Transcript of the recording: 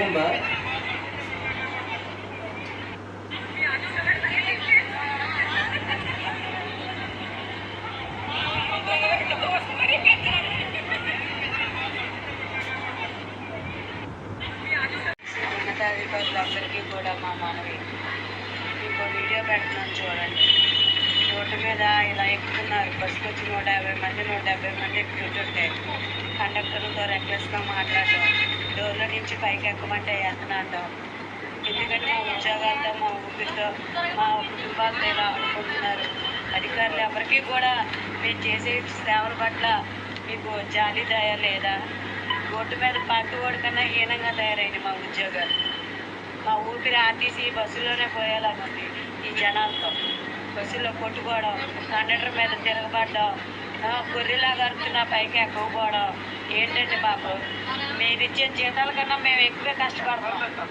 ఉందా ఉన్నతాధికారులందరికీ కూడా మా మనవి. ఇంకో వీడియో పెడుతున్నాను చూడండి. రోడ్డు మీద ఇలా ఎక్కుతున్నారు. బస్సుకు వచ్చి నూట యాభై మంది నూట యాభై మంది ఎక్కుతుంటే కండక్టర్లతో రెక్లెస్గా మాట్లాడటం డోర్ల నుంచి పైకి ఎక్కమంటే ఎక్కనంటాం ఎందుకంటే మా ఉద్యోగాలతో మా ఊపిరితో మా కుటుంబాలతో ఇలా ఆడుకుంటున్నారు అధికారులు ఎవరికీ కూడా మేము చేసే సేవల పట్ల మీకు జాలి దయ లేదా? రోడ్డు మీద పార్టీ ఓడి కన్నా హీనంగా తయారైంది మా ఉద్యోగాలు. మా ఊపిరి ఆర్టీసీ బస్సులోనే పోయేలాగా ఉంది ఈ జనాలతో. బస్సులో కొట్టుకోవడం కండక్టర్ మీద తిరగబడడం గొర్రెలాగా అరుచున్నా పైకి ఎక్కకపోవడం ఏంటంటే బాబు? మీరు ఇచ్చే జీతాల కన్నా మేము ఎక్కువే కష్టపడతాం.